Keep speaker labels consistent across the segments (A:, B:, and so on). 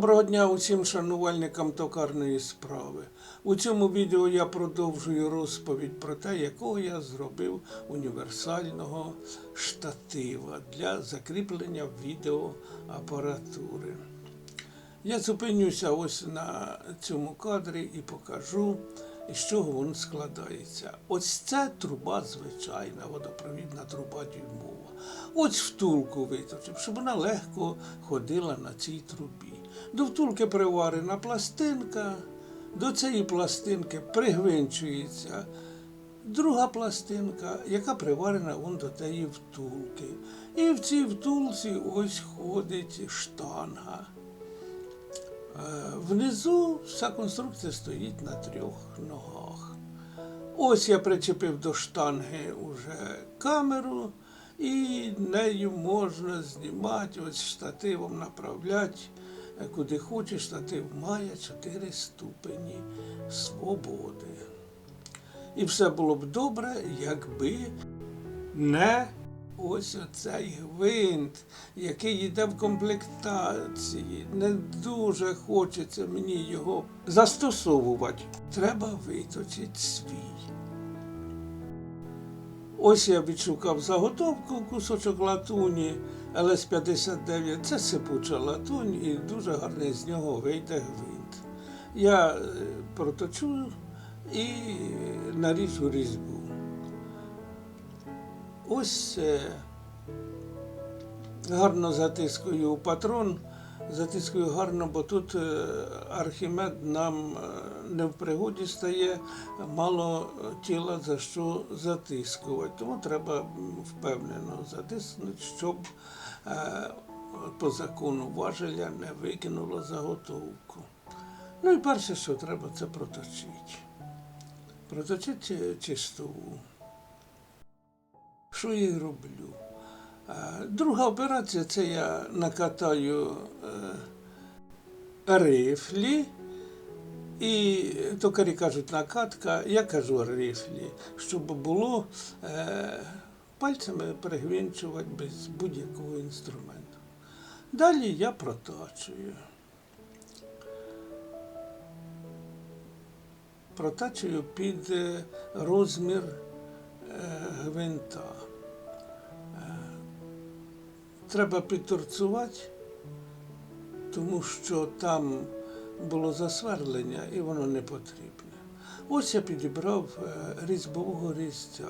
A: Доброго дня усім шанувальникам токарної справи. У цьому відео я продовжую розповідь про те, якого я зробив універсального штатива для закріплення відеоапаратури. Я зупинюся ось на цьому кадрі і покажу, з чого він складається. Ось це труба звичайна, водопровідна труба дюймова. Ось втулку виточив, щоб вона легко ходила на цій трубі. До втулки приварена пластинка, до цієї пластинки пригвинчується друга пластинка, яка приварена вон до тієї втулки. І в цій втулці ось ходить штанга. Е, Внизу вся конструкція стоїть на трьох ногах. Ось я причепив до штанги уже камеру, і нею можна знімати, ось штативом направляти, е, куди хочеш. Штатив має чотири ступені свободи. І все було б добре, якби не ось оцей гвинт, який йде в комплектації. Не дуже хочеться мені його застосовувати. Треба виточити свій. Ось я відшукав заготовку, кусочок латуні ЛС-59. Це сипуча латунь і дуже гарний з нього вийде гвинт. Я е, проточу і наріжу різьбу. Ось е, гарно затискую патрон, затискую гарно, бо тут е, Архімед нам е, не в пригоді стає, мало тіла за що затискувати. Тому треба впевнено затиснути, щоб по закону важеля не викинуло заготовку. Ну і перше, що треба, це проточити. Проточити чистову. Що я роблю? Друга операція це я накатаю е, рифлі. І токарі кажуть накатка, я кажу рифлі, щоб було е, пальцями перегвінчувати без будь-якого інструменту. Далі я протачую. Протачую під е, розмір е, гвинта. Треба підторцувати, тому що там було засверлення і воно не потрібне. Ось я підібрав е, різьбового різця.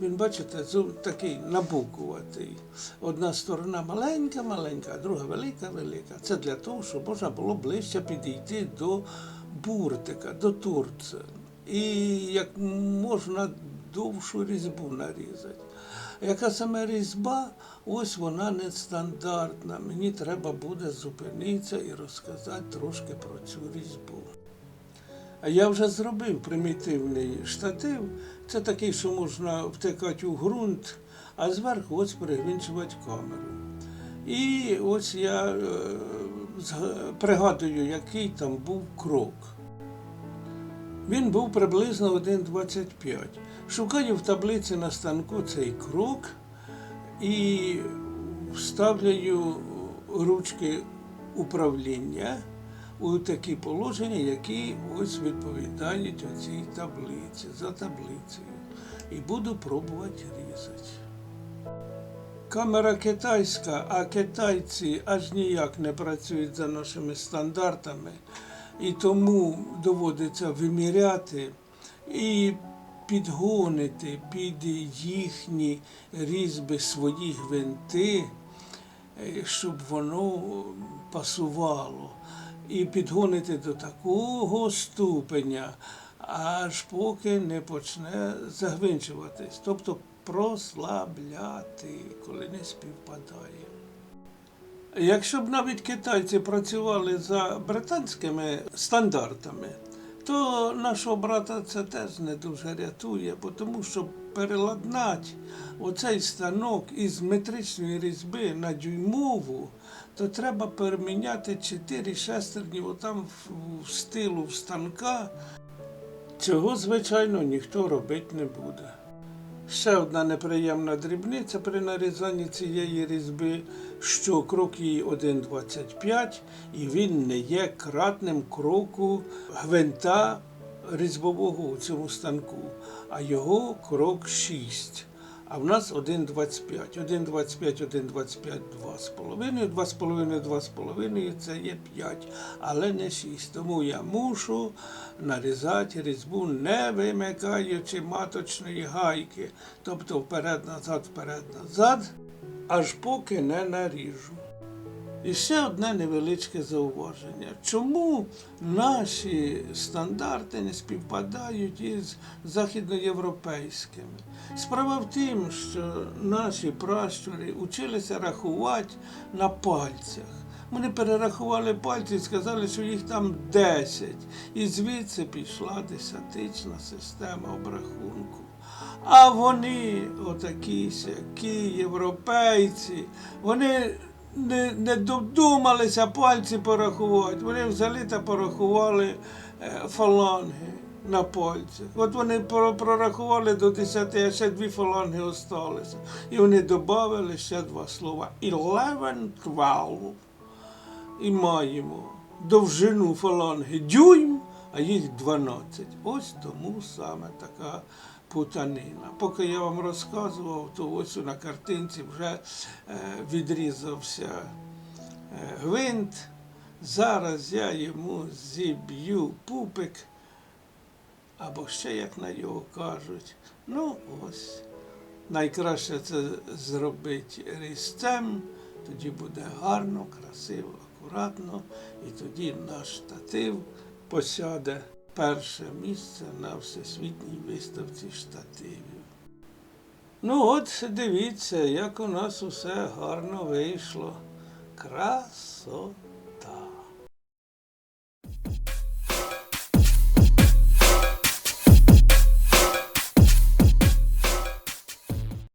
A: Він, бачите, такий набукуватий. Одна сторона маленька, маленька, а друга велика, велика. Це для того, щоб можна було ближче підійти до буртика, до турця. І як можна довшу різьбу нарізати. Яка саме різьба, ось вона нестандартна. Мені треба буде зупинитися і розказати трошки про цю різьбу. А я вже зробив примітивний штатив. Це такий, що можна втикати у ґрунт, а зверху ось перегвінчувати камеру. І ось я е, пригадую, який там був крок. Він був приблизно 1,25. Шукаю в таблиці на станку цей крок і вставляю ручки управління у такі положення, які ось відповідають оцій таблиці за таблицею. І буду пробувати різати. Камера китайська, а китайці аж ніяк не працюють за нашими стандартами, і тому доводиться виміряти і підгонити під їхні різьби свої гвинти, е, щоб воно пасувало. І підгонити до такого ступеня, аж поки не почне загвинчуватись, тобто прослабляти, коли не співпадає. Якщо б навіть китайці працювали за британськими стандартами, то нашого брата це теж не дуже рятує, тому що переладнати оцей станок із метричної різьби на дюймову, то треба переміняти чотири шестерні отам в стилу в станка. Цього, звичайно, ніхто робити не буде. Ще одна неприємна дрібниця при нарізанні цієї різьби, що крок її 1,25 і він не є кратним кроку гвинта різьбового у цьому станку, а його крок 6. А в нас 1,25. 1,25, 1,25, 2,5, 2,5, 2,5 це є 5, але не 6. Тому я мушу нарізати різьбу, не вимикаючи маточної гайки. Тобто вперед-назад, вперед-назад, аж поки не наріжу. І ще одне невеличке зауваження. Чому наші стандарти не співпадають із західноєвропейськими? Справа в тім, що наші пращури училися рахувати на пальцях. Вони перерахували пальці і сказали, що їх там 10. І звідси пішла десятична система обрахунку. А вони, отакі сякі європейці, вони не, не додумалися пальці порахувати. Вони взяли та порахували фаланги на пальцях. От вони про- прорахували до 10, а ще дві фаланги осталися. І вони додали ще два слова. 11, 12. І маємо довжину фаланги дюйм, а їх 12. Ось тому саме така путанина. Поки я вам розказував, то ось на картинці вже е, відрізався е, гвинт. Зараз я йому зіб'ю пупик, або ще як на його кажуть. Ну ось. Найкраще це зробити різцем, тоді буде гарно, красиво, акуратно, і тоді наш штатив посяде перше місце на всесвітній виставці штативів. Ну от дивіться, як у нас усе гарно вийшло. Красота.